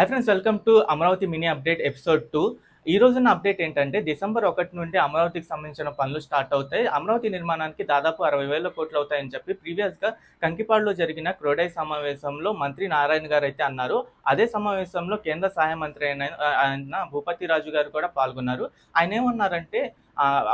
Hi friends welcome to Amaravati mini update episode two ఈ రోజున update ఏంటంటే December ఒకటి నుండి అమరావతికి సంబంధించిన పనులు స్టార్ట్ అవుతాయి. అమరావతి నిర్మాణానికి దాదాపు అరవై వేల కోట్లు అవుతాయని చెప్పి ప్రీవియస్గా కంకిపాడులో జరిగిన క్రోడై సమావేశంలో మంత్రి నారాయణ గారు అయితే అన్నారు. అదే సమావేశంలో కేంద్ర సహాయ మంత్రి అయిన ఆయన భూపతి రాజు గారు కూడా పాల్గొన్నారు. ఆయన ఏమన్నారంటే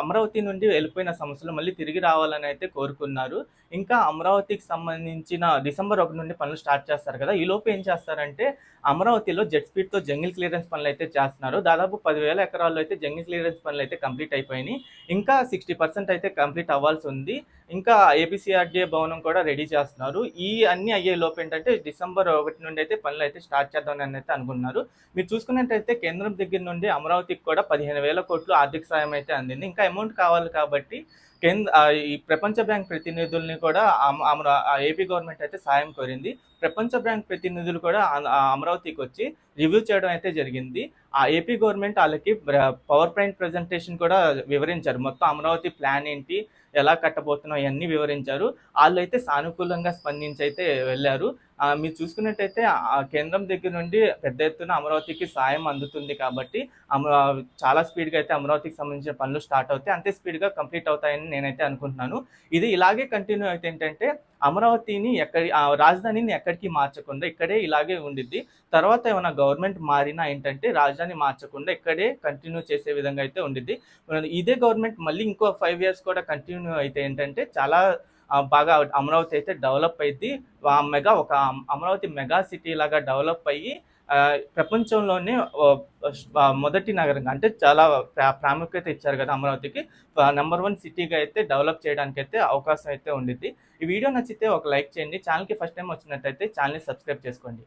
అమరావతి నుండి వెళ్ళిపోయిన సమస్యలు మళ్ళీ తిరిగి రావాలని అయితే కోరుకున్నారు. ఇంకా అమరావతికి సంబంధించిన డిసెంబర్ ఒకటి నుండి పనులు స్టార్ట్ చేస్తారు కదా. ఈ లోపు ఏం చేస్తారంటే అమరావతిలో జెట్ స్పీడ్తో జంగిల్ క్లియరెన్స్ పనులు అయితే చేస్తున్నారు. దాదాపు పదివేల ఎకరాల్లో అయితే జంగిల్ క్లియరెన్స్ పనులు అయితే కంప్లీట్ అయిపోయినాయి. ఇంకా సిక్స్టీ పర్సెంట్ అయితే కంప్లీట్ అవ్వాల్సి ఉంది. ఇంకా ఏపీసీఆర్డీఏ భవనం కూడా రెడీ చేస్తున్నారు. ఈ అన్ని అయ్యే లోపు ఏంటంటే డిసెంబర్ ఒకటి నుండి అయితే పనులు అయితే స్టార్ట్ చేద్దామని అయితే అనుకున్నారు. మీరు చూసుకున్నట్టయితే కేంద్రం దగ్గర నుండి అమరావతికి కూడా పదిహేను వేల కోట్లు ఆర్థిక సాయం అయితే అందింది. ఇంకా అమౌంట్ కావాలి కాబట్టి కేంద్ర ఈ ప్రపంచ బ్యాంక్ ప్రతినిధుల్ని కూడా ఆమె ఏపీ గవర్నమెంట్ అయితే సాయం కోరింది. ప్రపంచ బ్యాంక్ ప్రతినిధులు కూడా అమరావతికి వచ్చి రివ్యూ చేయడం అయితే జరిగింది. ఆ ఏపీ గవర్నమెంట్ వాళ్ళకి పవర్ పాయింట్ ప్రజెంటేషన్ కూడా వివరించారు. మొత్తం అమరావతి ప్లాన్ ఏంటి? ఎలా కట్టబోతున్నాం ఇవన్నీ వివరించారు. వాళ్ళు అయితే సానుకూలంగా స్పందించి అయితే వెళ్ళారు. మీరు చూసుకున్నట్టయితే ఆ కేంద్రం దగ్గర నుండి పెద్ద ఎత్తున అమరావతికి సాయం అందుతుంది కాబట్టి అమరా చాలా స్పీడ్గా అయితే అమరావతికి సంబంధించిన పనులు స్టార్ట్ అవుతాయి. అంతే స్పీడ్గా కంప్లీట్ అవుతాయని నేనైతే అనుకుంటున్నాను. ఇది ఇలాగే కంటిన్యూ అయితే ఏంటంటే అమరావతిని ఎక్కడి ఆ రాజధానిని ఎక్కడికి మార్చకుండా ఇక్కడే ఇలాగే ఉండిద్ది. తర్వాత ఏమైనా గవర్నమెంట్ మారినా ఏంటంటే రాజధాని మార్చకుండా ఇక్కడే కంటిన్యూ చేసే విధంగా అయితే ఉండిద్ది. ఇదే గవర్నమెంట్ మళ్ళీ ఇంకో ఫైవ్ ఇయర్స్ కూడా కంటిన్యూ అయితే ఏంటంటే చాలా బాగా అమరావతి అయితే డెవలప్ అయింది మెగా ఒక అమరావతి మెగా సిటీ లాగా డెవలప్ అయ్యి ప్రపంచంలోనే మొదటి నగరంగా అంటే చాలా ప్రా- ప్రాముఖ్యత ఇచ్చారు కదా అమరావతికి. నెంబర్ వన్ సిటీగా అయితే డెవలప్ చేయడానికి అయితే అవకాశం అయితే ఉండిద్ది. ఈ వీడియో నచ్చితే ఒక లైక్ చేయండి. ఛానల్కి ఫస్ట్ టైం వచ్చినట్టయితే ఛానల్ని సబ్స్క్రైబ్ చేసుకోండి.